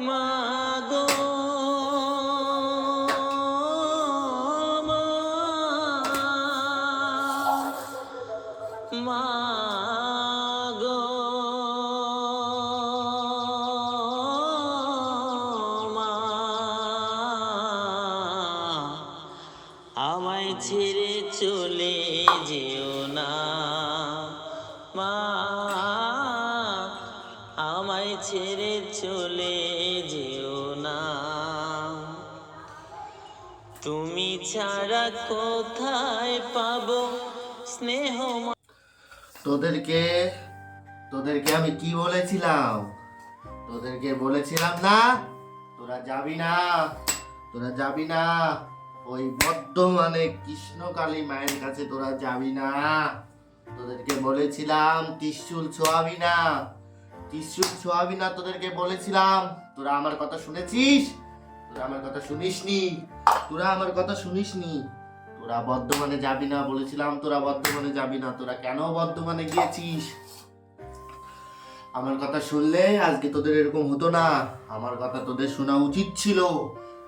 my আমায় ছেড়ে চলে যেও না। তুমি ছাড়া কোথায় পাবো স্নেহ তোদেরকে তোদেরকে আমি কি বলেছিলাম? তোদেরকে বলেছিলাম না, তোরা যাবি না, তোরা যাবি না। ওই বর্ধমানে কৃষ্ণকালী মায়ের কাছে তোরা যাবি না। তোদেরকে বলেছিলাম, ত্রিশুল ছোয়াবি না। ত্রিশুল ছোয়াবি না তোদেরকে বলেছিলাম। তোরা আমার কথা শুনেছিস? তোরা আমার কথা শুনিসনি? তোরা আমার কথা শুনিসনি? তোরা বর্ধমানে যাবি না বলেছিলাম, তোরা বর্ধমানে যাবি না। তোরা কেন বর্ধমানে গিয়েছিস? আমার কথা শুনলে আজকে তোদের এরকম হতো না। আমার কথা তোদের শোনা উচিত ছিল।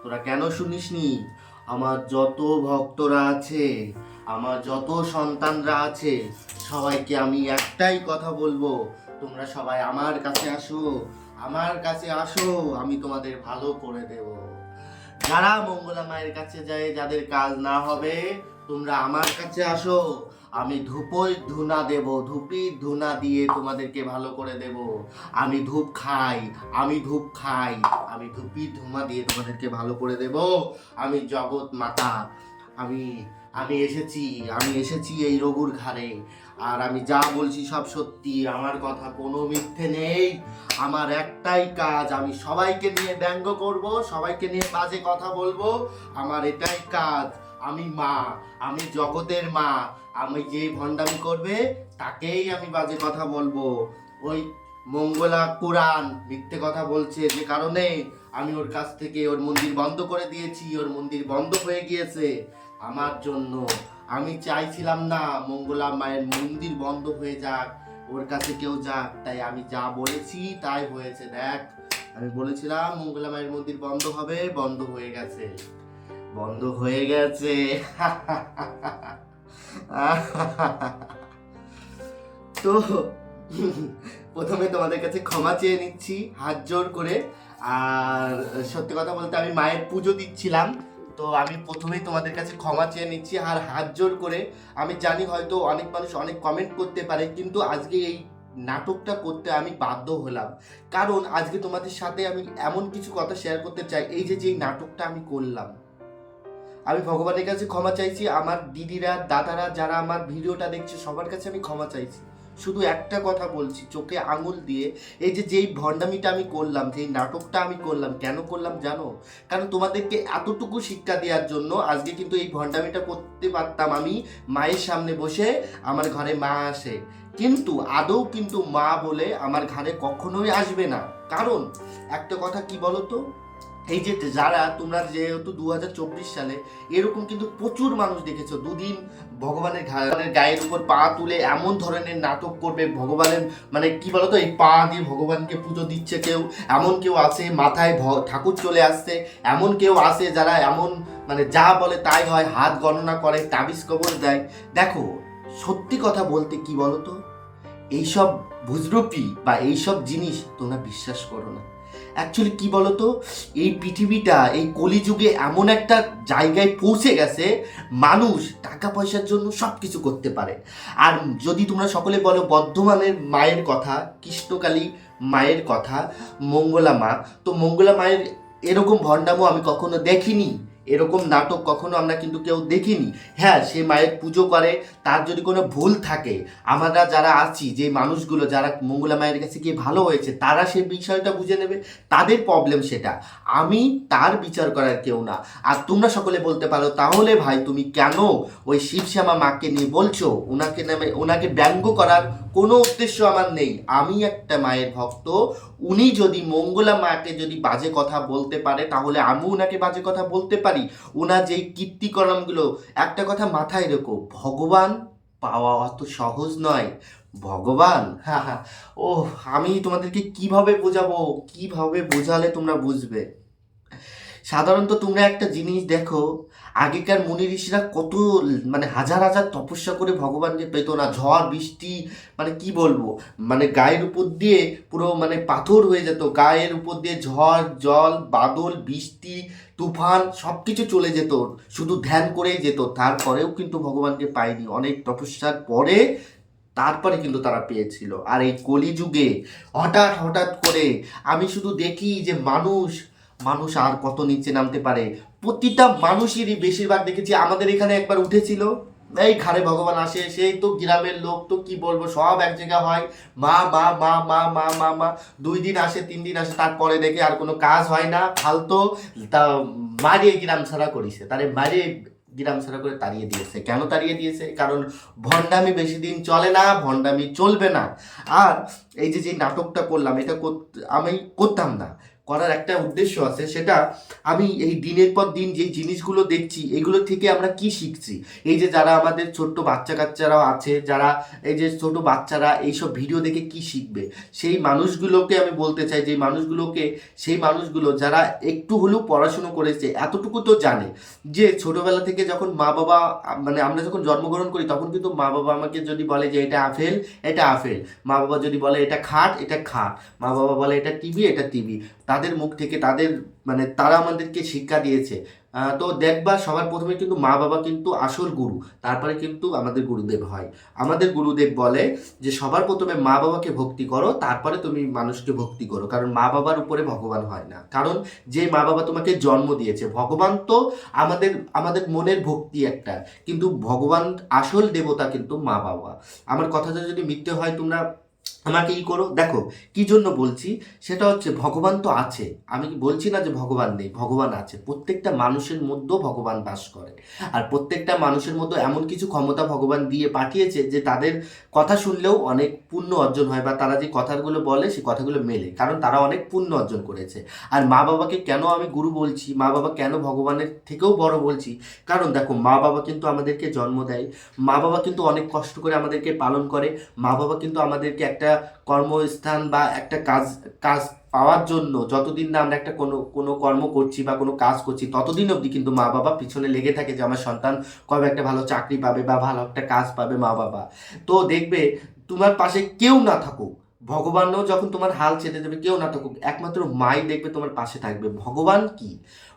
তোরা কেন শুনিসনি? আমার যত ভক্তরা আছে, আমার যত সন্তানরা আছে, সবাইকে আমি একটাই কথা বলব। তোমরা সবাই আমার কাছে আসো, আমার কাছে আসো, আমি তোমাদের ভালো করে দেবো। যারা মঙ্গলা মায়ের কাছে যায়, যাদের কাজ না হবে, তোমরা আমার কাছে আসো, আমি ধূপই ধুনা দেব ধূপি ধুনা দিয়ে তোমাদেরকে ভালো করে দেব। আমি ধূপ খাই, আমি ধূপ খাই, আমি ধূপি ধুমা দিয়ে তোমাদেরকে ভালো করে দেব। আমি জগৎ মাতা, আমি আমি এসেছি আমি এসেছি এই রঘুর ঘাড়ে। আর আমি যা বলছি সব সত্যি, আমার কথা কোনো মিথ্যে নেই। আমার একটাই কাজ, আমি সবাইকে নিয়ে ব্যঙ্গ করব, সবাইকে নিয়ে বাজে কথা বলব। আমার এটাই কাজ, আমি মা, আমি জগতের মা। আমি যে ভণ্ডামি করবে, তাকেই আমি বাজে কথা বলব। ওই মঙ্গলা কোরআন মিথ্যে কথা বলছে যে কারণে আমি ওর কাছ থেকে ওর মন্দির বন্ধ করে দিয়েছি, ওর মন্দির বন্ধ হয়ে গিয়েছে। আমার জন্য। আমি চাইছিলাম না মঙ্গলা মায়ের মন্দির বন্ধ হয়ে যাক, ওর কাছে কেউ যাক, তাই আমি যা বলেছি তাই হয়েছে, দেখ। আমি বলেছিলাম, মঙ্গলা মায়ের মন্দির বন্ধ হবে, বন্ধ হয়ে গেছে। বন্ধ হয়ে গেছে। তো, প্রথমে তোমাদের কাছে ক্ষমা চেয়ে নিচ্ছি, হাত জোর করে। আর সত্যি কথা বলতে আমি মায়ের পুজো দিচ্ছিলাম। তো আমি প্রথমেই তোমাদের কাছে ক্ষমা চেয়ে নিচ্ছি আর হাত জোর করে। আমি জানি হয়তো অনেক মানুষ অনেক কমেন্ট করতে পারে, কিন্তু আজকে এই নাটকটা করতে আমি বাধ্য হলাম। কারণ আজকে তোমাদের সাথে আমি এমন কিছু কথা শেয়ার করতে চাই, এই যে যে এই নাটকটা আমি করলাম। আমি ভগবানের কাছে ক্ষমা চাইছি, আমার দিদিরা, দাদারা যারা আমার ভিডিওটা দেখছে, সবার কাছে আমি ক্ষমা চাইছি। শুধু একটা কথা বলছি, চোখে আঙুল দিয়ে। এই যে যেই ভণ্ডামিটা আমি করলাম, যেই নাটকটা আমি করলাম, কেন করলাম জানো? কারণ তোমাদেরকে এতটুকু শিক্ষা দেওয়ার জন্য আজকে কিন্তু এই ভণ্ডামিটা করতে পারতাম আমি মায়ের সামনে বসে, আমার ঘরে মা আসে। কিন্তু আদৌ কিন্তু মা বলে আমার ঘরে কখনোই আসবে না। কারণ, একটা কথা কি বলো তো এই যে যারা তোমরা যেহেতু দু হাজার চব্বিশ সালে, এরকম কিন্তু প্রচুর মানুষ দেখেছ। দুদিন ভগবানের গায়ের উপর পা তুলে এমন ধরনের নাটক করবে ভগবানের মানে কি বলতো, এই পা দিয়ে ভগবানকে পুজো দিচ্ছে কেউ, এমন কেউ আছে, মাথায় ঠাকুর চলে আসছে, এমন কেউ আছে যারা এমন মানে যা বলে তাই হয়, হাত গণনা করে, তাবিজ কবর দেয়। দেখো, সত্যি কথা বলতে কি বলতো? এইসব ভুজরুপি বা এইসব জিনিস তোমরা বিশ্বাস করো না। অ্যাকচুয়ালি কি বলতো? এই পৃথিবীটা, এই কলিযুগে এমন একটা জায়গায় পৌঁছে গেছে, মানুষ টাকা পয়সার জন্য সব কিছু করতে পারে। আর যদি তোমরা সকলে বলো বর্ধমানের মায়ের কথা, কৃষ্ণকালী মায়ের কথা, মঙ্গলা মা, তো মঙ্গলা মায়ের এরকম ভণ্ডামো আমি কখনো দেখিনি। এরকম নাটক কখনো আমরা কিন্তু কেউ দেখিনি। হ্যাঁ সে মায়ের পুজো করে, তার যদি কোনো ভুল থাকে, আমরা যারা আছি, যে মানুষগুলো যারা মঙ্গলা মায়ের কাছে গিয়ে ভালো হয়েছে, তারা সে বিষয়টা বুঝে নেবে, তাদের প্রবলেম সেটা। আমি তার বিচার করার কেউ না। আর তোমরা সকলে বলতে পারো, তাহলে ভাই তুমি কেন ওই শিবশ্যামা মাকে নিয়ে বলছো? ওনাকে নামে, ওনাকে ব্যঙ্গ করার কোনো উদ্দেশ্য আমার নেই। আমি একটা মায়ের ভক্ত। উনি যদি মঙ্গলা মাকে যদি বাজে কথা বলতে পারে, তাহলে আমি ওনাকে বাজে কথা বলতে পারি। ওনার যেই কীর্তিকরণগুলো একটা কথা মাথায় রেখো, ভগবান পাওয়া অত সহজ নয়। ভগবান? হা হা। ও আমি তোমাদেরকে কীভাবে বোঝাবো? কীভাবে বোঝালে তোমরা বুঝবে? সাধারণত তোমরা একটা জিনিস দেখো আগেকার মুনি ঋষিরা কত মানে হাজার হাজার তপস্যা করে ভগবানকে পেত না। ঝড়, বৃষ্টি মানে কি বলব? মানে গায়ের উপর দিয়ে পুরো মানে পাথর হয়ে যেত। গায়ের উপর দিয়ে ঝড়, জল, বাদল, বৃষ্টি, তুফান সব কিছু চলে যেত। শুধু ধ্যান করেই যেত। তারপরেও কিন্তু ভগবানকে পায়নি। অনেক তপস্যার পরে তারপরে কিন্তু তারা পেয়েছিল। আর এই কলিযুগে হঠাৎ হঠাৎ করে আমি শুধু দেখি যে মানুষ মানুষ আর কত নিচে নামতে পারে? প্রতিটা মানুষেরই বেশিরভাগ দেখেছি আমাদের এখানে একবার উঠেছিল। এই ঘাড়ে ভগবান আসে, সেই তো গ্রামের লোক তো কি বলব, সব এক জায়গা হয়। মা মা মা মা মা মা মা। দুই দিন আসে, তিন দিন আসে, তারপরে দেখে আর কোনো কাজ হয় না, ফালতো। তা মারিয়ে গ্রাম ছাড়া করিছে, তারে মারিয়ে গ্রাম ছাড়া করে তাড়িয়ে দিয়েছে। কেন তাড়িয়ে দিয়েছে? কারণ ভণ্ডামি বেশি দিন চলে না, ভণ্ডামি চলবে না। আর এই যে যে নাটকটা করলাম, এটা আমি করতাম না। করার একটা উদ্দেশ্য আছে, সেটা আমি এই দিনের পর দিন যে জিনিসগুলো দেখছি, এগুলো থেকে আমরা কি শিখছি? এই যে যারা আমাদের ছোট্ট বাচ্চা কাচ্চারাও আছে, যারা এই যে ছোট বাচ্চারা এইসব ভিডিও দেখে কি শিখবে? সেই মানুষগুলোকে আমি বলতে চাই, যে মানুষগুলোকে, সেই মানুষগুলো যারা একটু হলেও পড়াশুনো করেছে, এতটুকু তো জানে যে ছোটবেলা থেকে যখন মা বাবা মানে আমরা যখন জন্মগ্রহণ করি, তখন কিন্তু মা বাবা আমাকে যদি বলে যে এটা আপেল এটা আপেল। মা বাবা যদি বলে এটা খাট এটা খাট। মা বাবা বলে এটা টিভি এটা টিভি। তাদের মুখ থেকে, তাদের মানে তারা আমাদেরকে শিক্ষা দিয়েছে। তো দেখবা সবার প্রথমে কিন্তু মা বাবা কিন্তু আসল গুরু, তারপরে কিন্তু আমাদের গুরুদেব হয়। আমাদের গুরুদেব বলে যে, সবার প্রথমে মা বাবাকে ভক্তি করো, তারপরে তুমি মানুষকে ভক্তি করো। কারণ মা বাবার উপরে ভগবান হয় না। কারণ যে মা বাবা তোমাকে জন্ম দিয়েছে, ভগবান তো আমাদের আমাদের মনের ভক্তি একটা। কিন্তু ভগবান আসল দেবতা কিন্তু মা বাবা। আমার কথাটা যদি মিথ্যে হয় তোমরা আমাকে ই করো? দেখো, কি জন্য বলছি? সেটা হচ্ছে ভগবান তো আছে। আমি কি বলছি না যে ভগবান নেই? ভগবান আছে। প্রত্যেকটা মানুষের মধ্যেও ভগবান বাস করে। আর প্রত্যেকটা মানুষের মধ্যে এমন কিছু ক্ষমতা ভগবান দিয়ে পাঠিয়েছে যে তাদের কথা শুনলেও অনেক পুণ্য অর্জন হয় বা তারা যে কথাগুলো বলে সে কথাগুলো মেলে। কারণ তারা অনেক পুণ্য অর্জন করেছে। আর মা বাবাকে কেন আমি গুরু বলছি? মা বাবা কেন ভগবানের থেকেও বড় বলছি? কারণ দেখো, মা বাবা কিন্তু আমাদেরকে জন্ম দেয়। মা বাবা কিন্তু অনেক কষ্ট করে আমাদেরকে পালন করে। মা বাবা কিন্তু আমাদেরকে একটা কর্মস্থান বা একটা কাজ কাজ পাওয়ার জন্য যতদিন না আমরা একটা কোনো কোনো কর্ম করছি বা কোনো কাজ করছি, ততদিন অবধি কিন্তু মা বাবা পিছনে লেগে থাকে যে আমার সন্তান কবে একটা ভালো চাকরি পাবে বা ভালো একটা কাজ পাবে মা বাবা। তো দেখবে তোমার পাশে কেউ না থাকুক, ভগবানও যখন তোমার হাল ছেড়ে দেবে কেউ না থাকুক, একমাত্র মাই দেখবে তোমার পাশে থাকবে। ভগবান কি?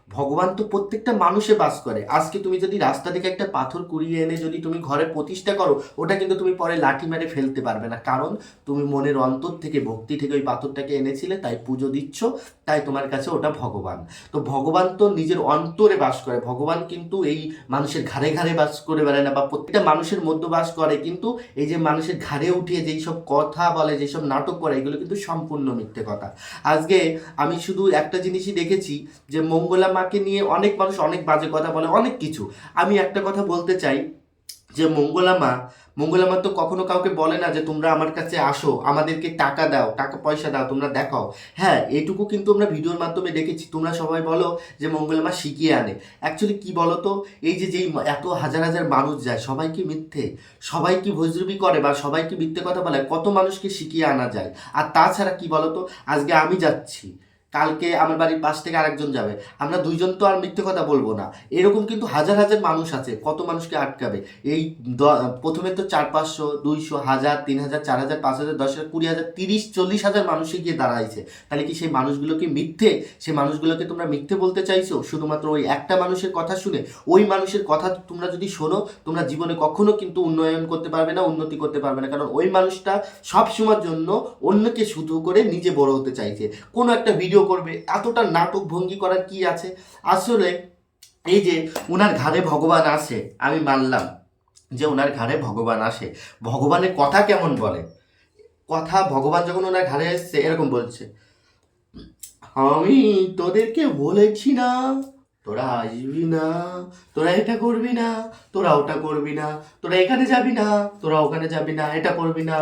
ভগবান তো প্রত্যেকটা মানুষে বাস করে। আজকে তুমি যদি রাস্তা থেকে একটা পাথর কুড়িয়ে এনে যদি তুমি ঘরে প্রতিষ্ঠা করো, ওটা কিন্তু তুমি পরে লাঠি মেরে ফেলতে পারবে না। কারণ তুমি মনের অন্তর থেকে, ভক্তি থেকে ওই পাথরটাকে এনেছিলে, তাই পুজো দিচ্ছ, তাই তোমার কাছে ওটা ভগবান। তো ভগবান তো নিজের অন্তরে বাস করে। ভগবান কিন্তু এই মানুষের ঘাড়ে ঘাড়ে বাস করে বেড়ায় না, বা প্রত্যেকটা মানুষের মধ্যে বাস করে। কিন্তু এই যে মানুষের ঘাড়ে উঠিয়ে যেই সব কথা বলে যেসব নাটক করে, এগুলো কিন্তু সম্পূর্ণ মিথ্যে কথা। আজকে আমি শুধু একটা জিনিসই দেখেছি যে মঙ্গলা মাকে নিয়ে অনেক মানুষ অনেক বাজে কথা বলে, অনেক কিছু। আমি একটা কথা বলতে চাই যে মঙ্গলা মা মঙ্গলা মা তো কখনো কাউকে বলে না যে তোমরা আমার কাছে আসো, আমাদেরকে টাকা দাও, টাকা পয়সা দাও, তোমরা দেখাও। হ্যাঁ এটুকু কিন্তু আমরা ভিডিওর মাধ্যমে দেখেছি। তোমরা সবাই বলো যে মঙ্গলা মা শিখিয়ে আনে। অ্যাকচুয়ালি কী বলো তো এই যে যেই এত হাজার হাজার মানুষ যায়, সবাই কি মিথ্যে? সবাই কি ভজরুবি করে বা সবাই কি মিথ্যে কথা বলে? কত মানুষকে শিখিয়ে আনা যায়? আর তাছাড়া কি বলো তো আজকে আমি যাচ্ছি। কালকে আমার বাড়ির পাশ থেকে আরেকজন যাবে। আমরা দুইজন তো আর মিথ্যে কথা বলব না। এরকম কিন্তু হাজার হাজার মানুষ আছে, কত মানুষকে আটকাবে? এই প্রথমে তো চার পাঁচশো, দুইশো, হাজার, তিন হাজার, চার হাজার, পাঁচ হাজার, দশ হাজার, কুড়ি হাজার, তিরিশ, চল্লিশ হাজার মানুষে গিয়ে দাঁড়াইছে। তাহলে কি সেই মানুষগুলোকে মিথ্যে? সেই মানুষগুলোকে তোমরা মিথ্যে বলতে চাইছো? শুধুমাত্র ওই একটা মানুষের কথা শুনে, ওই মানুষের কথা তোমরা যদি শোনো, তোমরা জীবনে কখনো কিন্তু উন্নয়ন করতে পারবে না, উন্নতি করতে পারবে না। কারণ ওই মানুষটা সব সময়ের জন্য অন্যকে শুধু করে নিজে বড় হতে চাইছে। কোনো একটা ভিডিও করবে? এতটা নাটক ভঙ্গি করার কি আছে? আসলে এই যে ওনার ঘাড়ে ভগবান আসে, আমি মানলাম যে ওনার ঘাড়ে ভগবান আসে। ভগবানের কথা কেমন বলে? কথা, ভগবান যখন ওনার ঘাড়ে এসছে, এরকম বলছে, আমি তোদেরকে বলেছি না, তোরা আসবি না, তোরা এটা করবি না, তোরা ওটা করবি না, তোরা এখানে যাবি না, তোরা ওখানে যাবি না, এটা করবি না,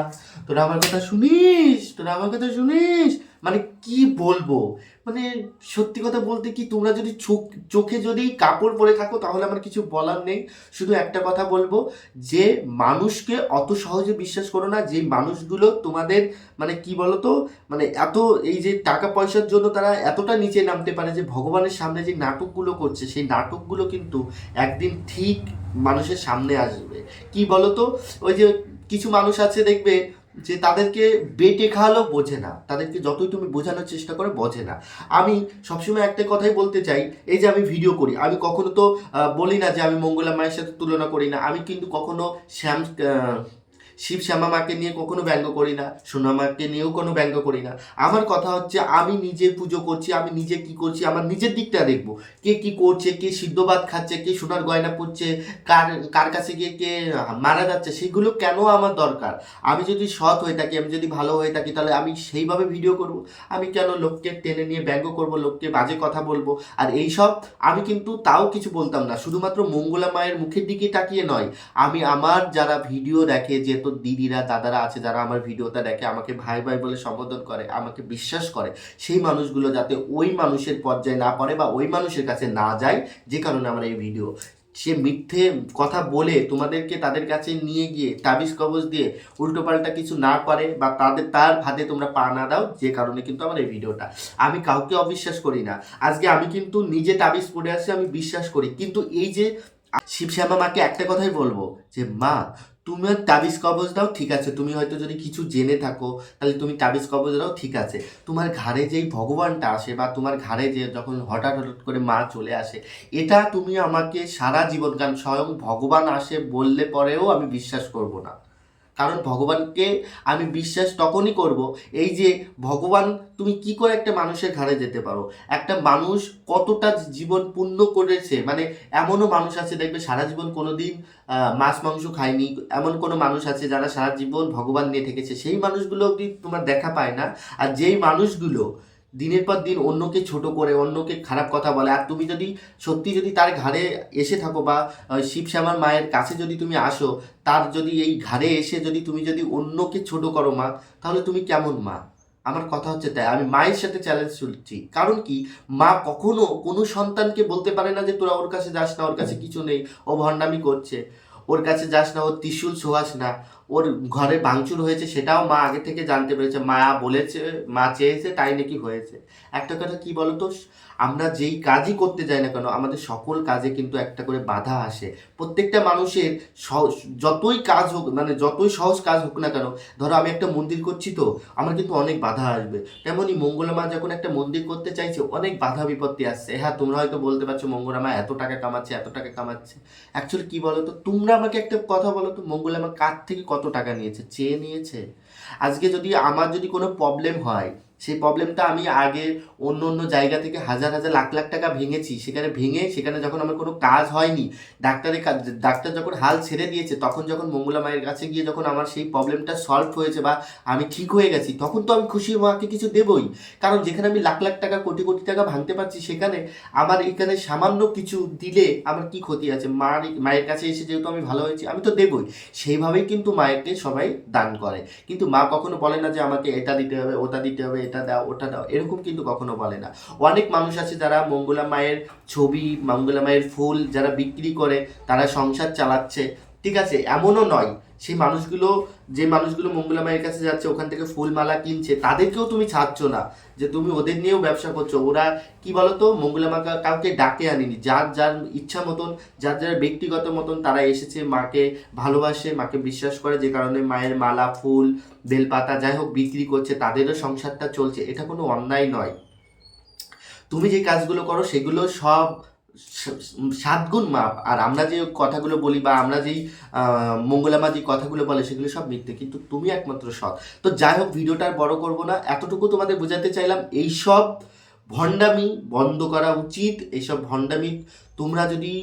তোরা আমার কথা শুনিস, তোরা আমার কথা শুনিস মানে কি বলব? মানে সত্যি কথা বলতে কি তোমরা যদি চোখ, চোখে যদি কাপড় পরে থাকো তাহলে আমার কিছু বলার নেই। শুধু একটা কথা বলব, যে মানুষকে অত সহজে বিশ্বাস করো না যে মানুষগুলো তোমাদের মানে কি বলতো? মানে এত এই যে টাকা পয়সার জন্য তারা এতটা নিচে নামতে পারে যে ভগবানের সামনে যে নাটকগুলো করছে, সেই নাটকগুলো কিন্তু একদিন ঠিক মানুষের সামনে আসবে। কি বলতো? ওই যে কিছু মানুষ আছে দেখবে যে তাদেরকে বেটে খাওয়ালো বোঝে না। তাদেরকে যতই তুমি বোঝানোর চেষ্টা করে, বোঝে না। আমি সবসময় একটা কথাই বলতে চাই, এই যে আমি ভিডিও করি, আমি কখনো তো বলি না যে আমি মঙ্গলা মায়ের সাথে তুলনা করি না। আমি কিন্তু কখনো শ্যাম শিব শ্যামা মাকে নিয়ে কখনো ব্যঙ্গ করি না, সোনা মাকে নিয়েও কোনো ব্যঙ্গ করি না। আমার কথা হচ্ছে, আমি নিজে পুজো করছি, আমি নিজে কি করছি, আমার নিজের দিকটা দেখব। কে কি করছে, কে সিদ্ধ ভাত খাচ্ছে, কে সোনার গয়না পরছে কার কার কাছে গিয়ে কে মারা যাচ্ছে, সেগুলো কেন আমার দরকার? আমি যদি সৎ হয়ে থাকি, আমি যদি ভালো হয়ে থাকি, তাহলে আমি সেইভাবে ভিডিও করব। আমি কেন লোককে টেনে নিয়ে ব্যঙ্গ করব, লোককে বাজে কথা বলব? আর এই সব আমি কিন্তু তাও কিছু বলতাম না, শুধুমাত্র মঙ্গলা মায়ের মুখের দিকে তাকিয়ে নয়। আমি আমার যারা ভিডিও দেখে যে তো দিদিরা, দাদারা আছে যারা আমার ভিডিওটা দেখে আমাকে ভাই ভাই বলে সম্বোধন করে, আমাকে বিশ্বাস করে, সেই মানুষগুলো যাতে ওই মানুষের পর্যায়ে না পড়ে বা ওই মানুষের কাছে না যায়, যে কারণে আমার এই ভিডিও। সে মিথ্যে কথা বলে তোমাদেরকে তাদের কাছে নিয়ে গিয়ে তাবিজ কবজ দিয়ে উল্টোপাল্টা কিছু না করে বা তাদের, তার ভাতে তোমরা পা না দাও, যে কারণে কিন্তু আমার এই ভিডিওটা। আমি কাউকে অবিশ্বাস করি না। আজকে আমি কিন্তু নিজে তাবিজ পড়ে আসি আমি বিশ্বাস করি। কিন্তু এই যে শিবশ্যামা মাকে একটা কথাই বলব যে, মা তুমি তাবিজ কবজ দাও, ঠিক আছে। তুমি হয়তো যদি কিছু জেনে থাকো, তাহলে তুমি তাবিজ কবজ দাও, ঠিক আছে। তোমার ঘাড়ে যেই ভগবানটা আসে বা তোমার ঘাড়ে যে যখন হঠাৎ হঠাৎ করে মা চলে আসে, এটা তুমি আমাকে সারা জীবন কারণ স্বয়ং ভগবান আসে বললে পরেও আমি বিশ্বাস করব না। কারণ ভগবানকে আমি বিশ্বাস তখনই করব এই যে ভগবান তুমি কি করে একটা মানুষের ঘাড়ে যেতে পারো? একটা মানুষ কতটা জীবন পূর্ণ করেছে? মানে এমনও মানুষ আছে দেখবে সারা জীবন কোনোদিন আহ, মাছ মাংস খায়নি। এমন কোনো মানুষ আছে যারা সারা জীবন ভগবান নিয়ে থেকেছে। সেই মানুষগুলো অব্দি তোমার দেখা পায় না। আর যেই মানুষগুলো দিনের পর দিন অন্যকে ছোট করে অন্যকে খারাপ কথা বলে। আর তুমি যদি সত্যি যদি তার ঘাড়ে এসে থাকো বা আহ, শিব শ্যামার মায়ের কাছে যদি তুমি আসো তার যদি এই ঘাড়ে এসে যদি তুমি যদি অন্যকে ছোট করো মা তাহলে তুমি কেমন মা? আমার কথা হচ্ছে তাই। আমি মায়ের সাথে চ্যালেঞ্জ চলছি। কারণ কি? মা কখনো কোনো সন্তানকে বলতে পারে না যে তোরা ওর কাছে যাস না ওর কাছে কিছু নেই ও ভণ্ডামি করছে। ওর কাছে যাস না ও ত্রিশূল ছোঁয়াস না। ওর ঘরে ভাঙচুর হয়েছে সেটাও মা আগে থেকে জানতে পেরেছে। মা বলেছে, মা চেয়েছে তাই নাকি হয়েছে। একটা কথা কি বলতো? আমরা যেই কাজই করতে যাই না কেন, আমাদের সকল কাজে কিন্তু একটা করে বাধা আসে। প্রত্যেকটা মানুষের যতই কাজ হোক মানে যতই সহজ কাজ হোক না কেন, ধরো আমি একটা মন্দির করছি তো, আমার কিন্তু অনেক বাধা আসবে। তেমনই মঙ্গলা মা যখন একটা মন্দির করতে চাইছে, অনেক বাধা বিপত্তি আসছে। হ্যাঁ তোমরা হয়তো বলতে পারছ মঙ্গলা মা এত টাকা কামাচ্ছে, এত টাকা কামাচ্ছে। অ্যাকচুয়ালি কি বলো তো তোমরা আমাকে একটা কথা বলো তো মঙ্গলা মা কার থেকে কত টাকা নিয়েছে? চেয়ে নিয়েছে? আজকে যদি আমার যদি কোনো প্রবলেম হয় সেই প্রবলেমটা আমি আগে অন্য অন্য জায়গা থেকে হাজার হাজার লাখ লাখ টাকা ভেঙেছি। সেখানে ভেঙে সেখানে যখন আমার কোনো কাজ হয়নি, ডাক্তারের ডাক্তার যখন হাল ছেড়ে দিয়েছে, তখন যখন মঙ্গলা মায়ের কাছে গিয়ে যখন আমার সেই প্রবলেমটা সলভ হয়েছে বা আমি ঠিক হয়ে গেছি, তখন তো আমি খুশি মাকে কিছু দেবই। কারণ যেখানে আমি লাখ লাখ টাকা, কোটি কোটি টাকা ভাঙতে পারছি, সেখানে আমার এখানে সামান্য কিছু দিলে আমার কি ক্ষতি আছে? মার মায়ের কাছে এসে যেহেতু আমি ভালো হয়েছি, আমি তো দেবই। সেইভাবেই কিন্তু মায়েরকে সবাই দান করে। কিন্তু মা কখনো বলে না যে আমাকে এটা দিতে হবে, ওটা দিতে হবে এটা দাও, ওটা দাও, এরকম কিন্তু কখনো বলে না। অনেক মানুষ আছে যারা মঙ্গলা মায়ের ছবি, মঙ্গলা মায়ের ফুল যারা বিক্রি করে, তারা সংসার চালাচ্ছে। ঠিক আছে, এমনও নয় সেই মানুষগুলো, যে মানুষগুলো মঙ্গলা মায়ের কাছে যাচ্ছে, ওখান থেকে ফুল মালা কিনছে, তাদেরকেও তুমি ছাড়ছ না। যে তুমি ওদের নিয়েও ব্যবসা করছ, ওরা কি বলতো, মঙ্গলা মা কাউকে ডাকে আনিনি। যার যার ইচ্ছা মতন, যার যার ব্যক্তিগত মতন তারা এসেছে, মাকে ভালোবাসে, মাকে বিশ্বাস করে, যে কারণে মায়ের মালা, ফুল, বেলপাতা যাই হোক বিক্রি করছে, তাদেরও সংসারটা চলছে। এটা কোনো অন্যায় নয়। তুমি যে কাজগুলো করো, সেগুলো সব সাতগুণ মাপ। আর আমরা যে কথাগুলো বলি বা আমরা যেই মঙ্গলামা যে কথাগুলো বলে সেগুলো সব মিথ্যে, কিন্তু তুমি একমাত্র সৎ। তো যাই হোক, ভিডিওটা আর বড় করব না। এতটুকু তোমাদের বোঝাতে চাইলাম এই সব ভণ্ডামি বন্ধ করা উচিত। এইসব ভণ্ডামি তোমরা যদি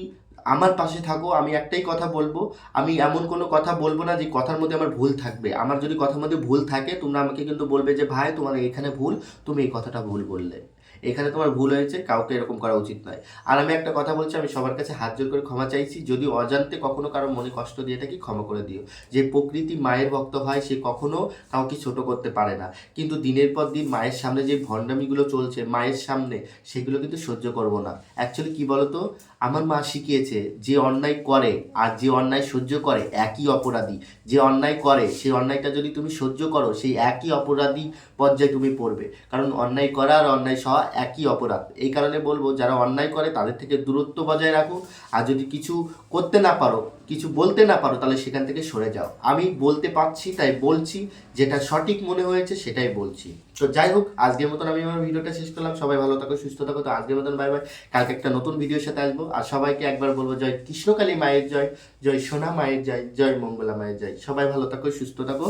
আমার পাশে থাকো, আমি একটাই কথা বলব, আমি এমন কোনো কথা বলব না যে কথার মধ্যে আমার ভুল থাকবে। আমার যদি কথার মধ্যে ভুল থাকে, তোমরা আমাকে কিন্তু বলবে যে, ভাই, তোমার এখানে ভুল, তুমি এই কথাটা ভুল বললে। এখানে তোমার ভুল হয়েছে, কাউকে এরকম করা উচিত নয়। আর আমি একটা কথা বলছি, আমি সবার কাছে হাত জোর করে ক্ষমা চাইছি, যদি অজান্তে কখনো কারও মনে কষ্ট দিয়ে থাকি, ক্ষমা করে দিও। যে প্রকৃতি মায়ের ভক্ত হয়, সে কখনো কাউকে ছোট করতে পারে না। কিন্তু দিনের পর দিন মায়ের সামনে যে ভণ্ডামিগুলো চলছে, মায়ের সামনে, সেগুলো কিন্তু সহ্য করব না। অ্যাকচুয়ালি কি বলতো? আমার মা শিখিয়েছে, যে অন্যায় করে আর যে অন্যায় সহ্য করে, একই অপরাধী। যে অন্যায় করে সেই অন্যায়টা যদি তুমি সহ্য করো, সেই একই অপরাধী পর্যায়ে তুমি পড়বে। কারণ অন্যায় করা আর অন্যায় সহা একই অপরাধ। এই কারণে বলব, যারা অন্যায় করে তাদের থেকে দূরত্ব বজায় রাখো। আর যদি কিছু করতে না পারো কিছু বলতে না পারো, তাহলে সেখান থেকে সরে যাও। আমি বলতে পারছি, তাই বলছি। যেটা সঠিক মনে হয়েছে, সেটাই বলছি। তো যাই হোক, আজকের মতন আমি আমার ভিডিওটা শেষ করলাম। সবাই ভালো থাকো, সুস্থ থাকো। তো আজকের মতন বাই বাই কালকে একটা নতুন ভিডিওর সাথে আসব। আর সবাইকে একবার বলব, জয় কৃষ্ণকালী মায়ের জয় জয় সোনা মায়ের জয় জয় মঙ্গলা মায়ের জয়। সবাই ভালো থাকো, সুস্থ থাকো।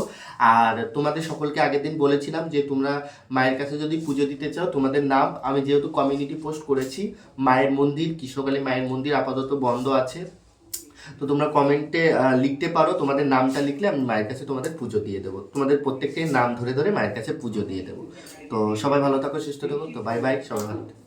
আর তোমাদের সকলকে আগের দিন বলেছিলাম যে, তোমরা মায়ের কাছে যদি পুজো দিতে চাও, তোমাদের নাম আমি যেহেতু কমিউনিটি পোস্ট করেছি, মায়ের মন্দির, কৃষ্ণকালী মায়ের মন্দির আপাতত বন্ধ আছে। তো তোমরা কমেন্টে লিখতে পারো, তোমাদের নামটা লিখলে আমি মায়ের কাছে তোমাদের পুজো দিয়ে দেবো। তোমাদের প্রত্যেকটাই নাম ধরে ধরে মায়ের কাছে পুজো দিয়ে দেবো। তো সবাই ভালো থাকো, সুস্থ থাকো, তো বাই বাই সবাই ভালো থাকো।